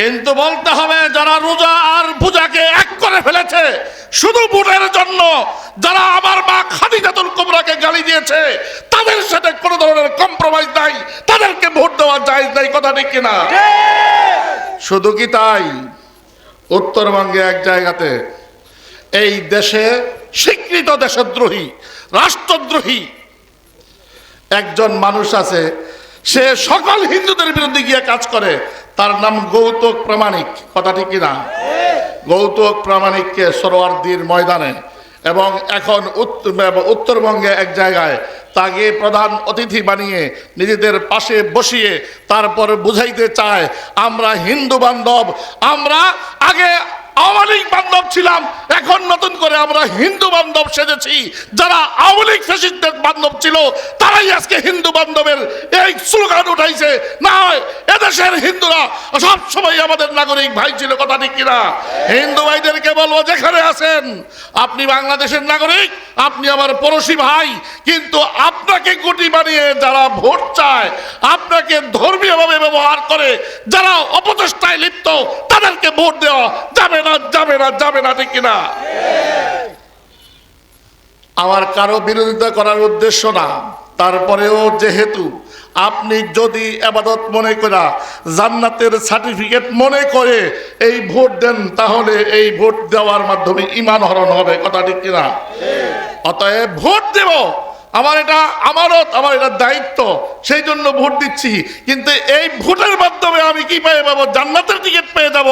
কিন্তু বলতে হবে, যারা রোজা আর পূজাকে এক করে ফেলেছে, শুধু ভোটের জন্য, যারা আমার মা খাদিজাতুল কুবরাকে গালি দিয়েছে, তাদের সাথে কোনো ধরনের কম্প্রোমাইজ নাই, তাদেরকে ভোট দেওয়া যায় নাই, কথা ঠিক কিনা? শুধু কি তাই? উত্তরবঙ্গে এক জায়গাতে, এই দেশে স্বীকৃত দেশদ্রোহী, রাষ্ট্রদ্রোহী একজন মানুষ আছে, সে সকল হিন্দুদের বিরুদ্ধে গিয়ে কাজ করে তার নাম গৌতক প্রামাণিক। কথা ঠিক কিনা? গৌতক প্রামাণিককে সরোয়ারদির ময়দানে এবং এখন উত্ত- উত্তরবঙ্গে এক জায়গায় তাকে প্রধান অতিথি বানিয়ে নিজেদের পাশে বসিয়ে তারপর বুঝাইতে চায়, আমরা হিন্দু বান্ধব, আমরা আগে আওয়ামী বান্ধব ছিলাম। এখন নতুন করে আমরা হিন্দু বান্ধব সেজেছি। যারা আওয়ামী লীগ ফ্যাসিস্টদের বান্ধব ছিল, তারাই আজকে হিন্দু বান্ধবের এই স্লোগান উঠাইছে। না, এদেশের হিন্দুরা সব সময় আমাদের নাগরিক ভাই ছিল, কথা ঠিক কিনা? হিন্দু ভাইদেরকে বলব, যেখানে আছেন, আপনি বাংলাদেশের নাগরিক, আপনি আমার পড়োশি ভাই, কিন্তু আপনাকে গুটি বানিয়ে যারা ভোট চায়, আপনাকে ধর্মীয়ভাবে ব্যবহার করে, যারা অপচেষ্টায় লিপ্ত, তাদেরকে ভোট দেওয়া যাবে না। যাবে না যাবে না, ঠিক কিনা? আমার কারও বিরোধিতা করার উদ্দেশ্য না। তারপরেও যেহেতু আপনি যদি আবাদত মনে করা, জান্নাতের সার্টিফিকেট মনে করে এই ভোট দেন, তাহলে এই ভোট দেওয়ার মাধ্যমে ইমান হরণ হবে, কথা ঠিক কিনা? অতএব ভোট দেব। আমার এটা আমারত আমার এটা দায়িত্ব, সেই জন্য ভোট দিচ্ছি। কিন্তু এই ভোটের মাধ্যমে আমি কি পেয়ে পাবো? জান্নাতের টিকিট পেয়ে যাব।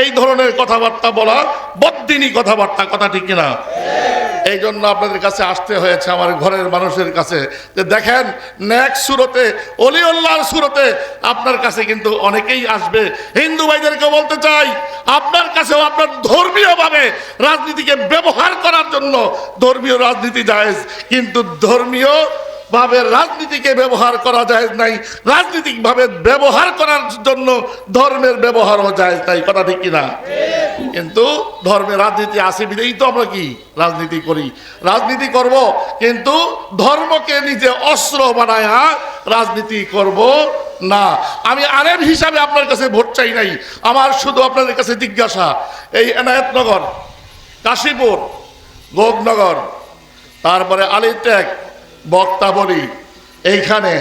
এই ধরনের কথাবার্তা বলা বদ্দিনী কথাবার্তা, কথা ঠিক কিনা? এই জন্য আপনাদের কাছে আসতে হয়েছে আমার ঘরের মানুষের কাছে। যে দেখেন ন্যাক সুরতে, অলিউল্লাহর সুরতে আপনার কাছে কিন্তু অনেকেই আসবে। হিন্দু ভাইদেরকে বলতে চাই, আপনার কাছেও আপনার ধর্মীয়ভাবে রাজনীতিকে ব্যবহার করার জন্য ধর্মীয় রাজনীতি জায়েজ, কিন্তু ধর্মীয় ভাবে রাজনীতিকে ব্যবহার করা যায় নাই। রাজনীতিক ভাবে ব্যবহার করার জন্য ধর্মের ব্যবহারও যায় নাই, কথা ঠিক কিনা? কিন্তু ধর্মে রাজনীতি আসে বিধেই তো আমরা কি রাজনীতি করি? রাজনীতি করব, কিন্তু ধর্মকে নিজে অস্ত্র বানায় রাজনীতি করব না। আমি আরেম হিসাবে আপনার কাছে ভোট চাই নাই, আমার শুধু আপনাদের কাছে জিজ্ঞাসা। এই এনায়েতনগর কাশীপুর, গোপনগর, তারপরে আলিটেক বক্তাবলী এইখানে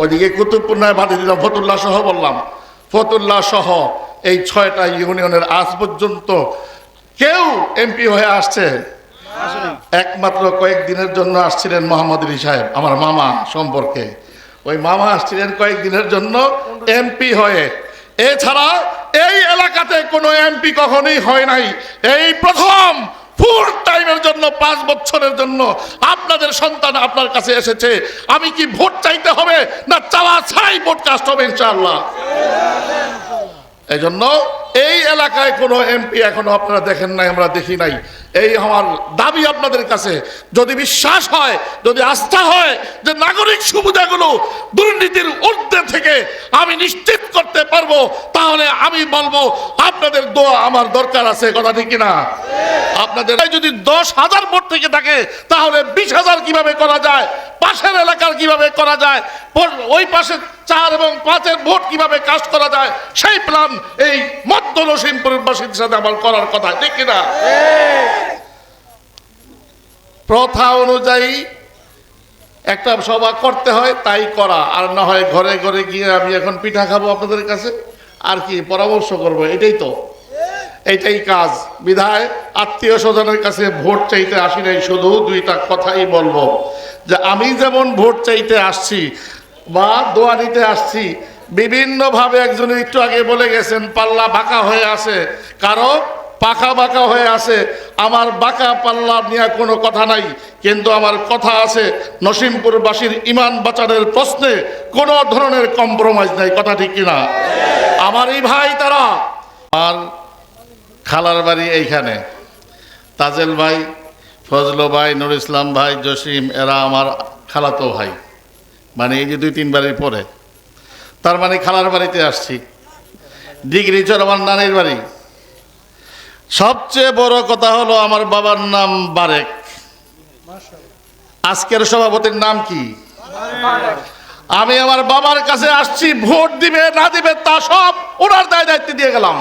ওইদিকে কুতুবপুর্ণায় বাধি দিলাম ফতুল্লাহ সহ বললাম, ফতুল্লাহ সহ এই ছয়টা ইউনিয়নের আজ পর্যন্ত কেউ এমপি হয়ে আসছে। একমাত্র কয়েকদিনের জন্য আসছিলেন মোহাম্মদ আলী সাহেব, আমার মামা সম্পর্কে। ওই মামা আসছিলেন কয়েকদিনের জন্য এমপি হয়ে। এছাড়া এই এলাকাতে কোনো এমপি কখনোই হয় নাই। এই প্রথম ফুল টাইমের জন্য, পাঁচ বছরের জন্য আপনাদের সন্তান আপনার কাছে এসেছে। আমি কি ভোট চাইতে হবে না চাওয়া ছাড়াই ভোট কাস্ট হবে ইনশাআল্লাহ? এই জন্য এই এলাকায় কোনো এমপি এখনও আপনারা দেখেন নাই, আমরা দেখি নাই। এই আমার দাবি আপনাদের কাছে, যদি বিশ্বাস হয়, যদি আস্থা হয় যে নাগরিক সুবিধাগুলো দুর্নীতির ঊর্ধ্বে থেকে আমি নিশ্চিত করতে পারব, তাহলে আমি বলব, আপনাদের দোয়া আমার দরকার আছে কথা ঠিক কিনা? আপনাদের যদি দশ হাজার ভোট থেকে থাকে, তাহলে বিশ হাজার কীভাবে করা যায়? পাশের এলাকার কীভাবে করা যায় ওই পাশে চার এবং পাঁচের ভোট কীভাবে কাজ করা যায়, সেই প্ল্যান এই মধ্য নসীমপুরবাসীর সাথে আমার করার কথা, ঠিক কিনা? প্রথা অনুযায়ী একটা সভা করতে হয়, তাই করা, আর না হয় ঘরে ঘরে গিয়ে আমি এখন পিঠা খাব আপনাদের কাছে, আর কি পরামর্শ করব, এটাই তো। এইটাই কাজ। বিধায় আত্মীয় স্বজনের কাছে ভোট চাইতে আসি নাই, শুধু দুইটা কথাই বলব। যে আমি যেমন ভোট চাইতে আসছি বা দোয়া নিতে আসছি, বিভিন্নভাবে একজন একটু আগে বলে গেছেন, পাল্লা বাঁকা হয়ে আছে। কারও পাকা বাঁকা হয়ে আছে। আমার বাঁকা পাল্লা নিয়ে কোনো কথা নাই। কিন্তু আমার কথা আছে, নসিমপুরবাসীর ইমান বাঁচানোর প্রশ্নে কোনো ধরনের কম্প্রোমাইজ নাই। কথা ঠিক কিনা? আমার এই ভাই তারা। আর খালার বাড়ি এইখানে। তাজেল ভাই ফজল ভাই নুর ইসলাম ভাই, জসিম, এরা আমার খালাতো ভাই। মানে এই যে দুই তিন বাড়ির পরে। তার মানে খালার বাড়িতে আসছি। ডিগ্রি চর আমার নানির বাড়ি। সবচেয়ে বড় কথা হলো আমার বাবার নাম বারেক। আজকের সভাপতির নাম কি? আমি আমার বাবার কাছে আসছি, ভোট দিবে, না দিবে, তা সব ওনার দায় দায়িত্ব দিয়ে গেলাম।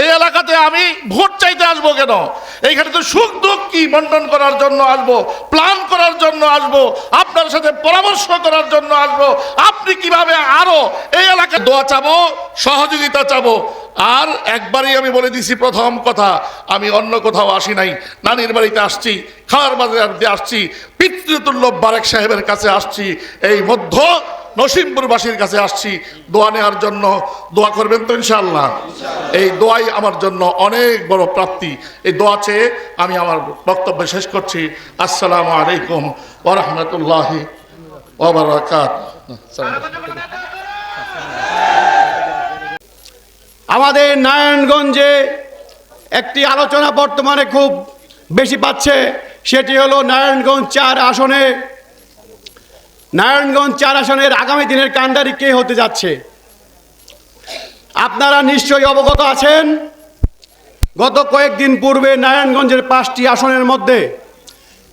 এই এলাকাতে আমি ভোট চাইতে আসব কেন? এইখানে তো সুখ দুঃখ কি বন্টন করার জন্য আসব? প্ল্যান করার জন্য আসব? আপনার সাথে পরামর্শ করার জন্য আসব? আপনি কীভাবে আরও এই এলাকায় দোয়া চাবো, সহযোগিতা চাবো? আর একবারই আমি বলে দিছি প্রথম কথা, আমি অন্য কোথাও আসি নাই। নানির বাড়িতে আসছি, খাওয়ার বাজার আসছি, পিতৃতুল্য বারেক সাহেবের কাছে আসছি, এই মধ্য নসিমপুরবাসীর কাছে আসছি দোয়া নেওয়ার জন্য। দোয়া করবেন তো ইনশাল্লাহ এই দোয়াই আমার জন্য অনেক বড় প্রাপ্তি। এই দোয়া চেয়ে আমি আমার বক্তব্য শেষ করছি। আসসালামু আলাইকুম ওরহমতুল্লাহি ওবরাকাত আমাদের নারায়ণগঞ্জে একটি আলোচনা বর্তমানে খুব বেশি পাচ্ছে। সেটি হলো নারায়ণগঞ্জ চার আসনে নারায়ণগঞ্জ চার আসনের আগামী দিনের কাণ্ডারি কে হতে যাচ্ছে? আপনারা নিশ্চয়ই অবগত আছেন, গত কয়েকদিন পূর্বে নারায়ণগঞ্জের পাঁচটি আসনের মধ্যে,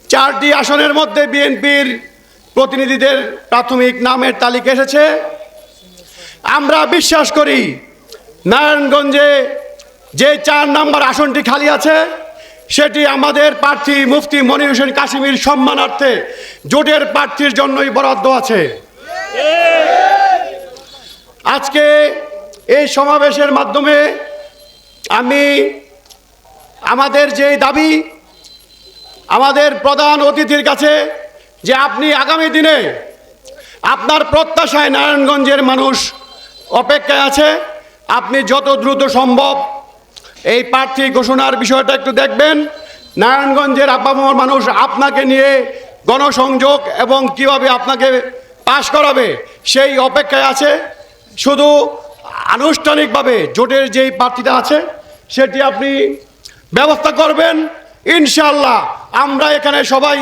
চারটি আসনের মধ্যে বিএনপির প্রতিনিধিদের প্রাথমিক নামের তালিকা এসেছে। আমরা বিশ্বাস করি, নারায়ণগঞ্জে যে চার নম্বর আসনটি খালি আছে সেটি আমাদের প্রার্থী মুফতি মনির হোসেন কাশিমির সম্মানার্থে জোটের প্রার্থীর জন্যই বরাদ্দ আছে। আজকে এই সমাবেশের মাধ্যমে আমি আমাদের যে দাবি, আমাদের প্রধান অতিথির কাছে যে আপনি আগামী দিনে আপনার প্রত্যাশায় নারায়ণগঞ্জের মানুষ অপেক্ষায় আছে, আপনি যত দ্রুত সম্ভব এই প্রার্থী ঘোষণার বিষয়টা একটু দেখবেন। নারায়ণগঞ্জের আপামর মানুষ আপনাকে নিয়ে গণসংযোগ এবং কীভাবে আপনাকে পাশ করাবে সেই অপেক্ষায় আছে। শুধু আনুষ্ঠানিকভাবে জোটের যেই প্রার্থীটা আছে, সেটি আপনি ব্যবস্থা করবেন। ইনশাল্লাহ আমরা এখানে সবাই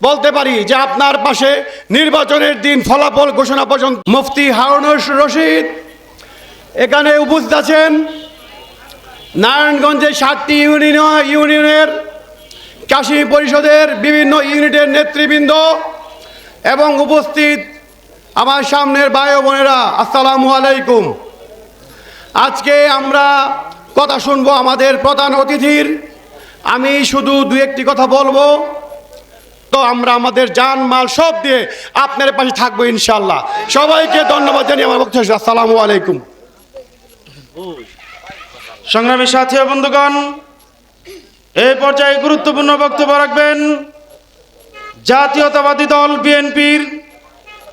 বলতে পারি যে আপনার পাশে নির্বাচনের দিন ফলাফল ঘোষণা পর্যন্ত মুফতি হারুন রশিদ এখানে উপস্থিত আছেন। নারায়ণগঞ্জে সাতটি ইউনিয়ন, ইউনিয়নের চাষি পরিষদের বিভিন্ন ইউনিটের নেতৃবৃন্দ এবং উপস্থিত আমার সামনের ভাই বোনেরা, আসসালামু আলাইকুম। আজকে আমরা কথা শুনব আমাদের প্রধান অতিথির। আমি শুধু দু একটি কথা বলব। তো আমরা আমাদের জান মাল সব দিয়ে আপনার পাশে থাকব ইনশাল্লাহ সবাইকে ধন্যবাদ জানিয়ে আমার বক্তব্য। আসসালামু আলাইকুম। সংগ্রামী সাথী বন্ধুগণ, এই পর্যায়ে গুরুত্বপূর্ণ বক্তব্য রাখবেন। জাতীয়তাবাদী দল বিএনপির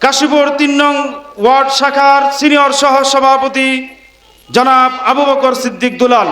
কাশীপুর তিন নং ওয়ার্ড শাখার সিনিয়র সহ সভাপতি জনাব আবু বকর সিদ্দিক দুলাল।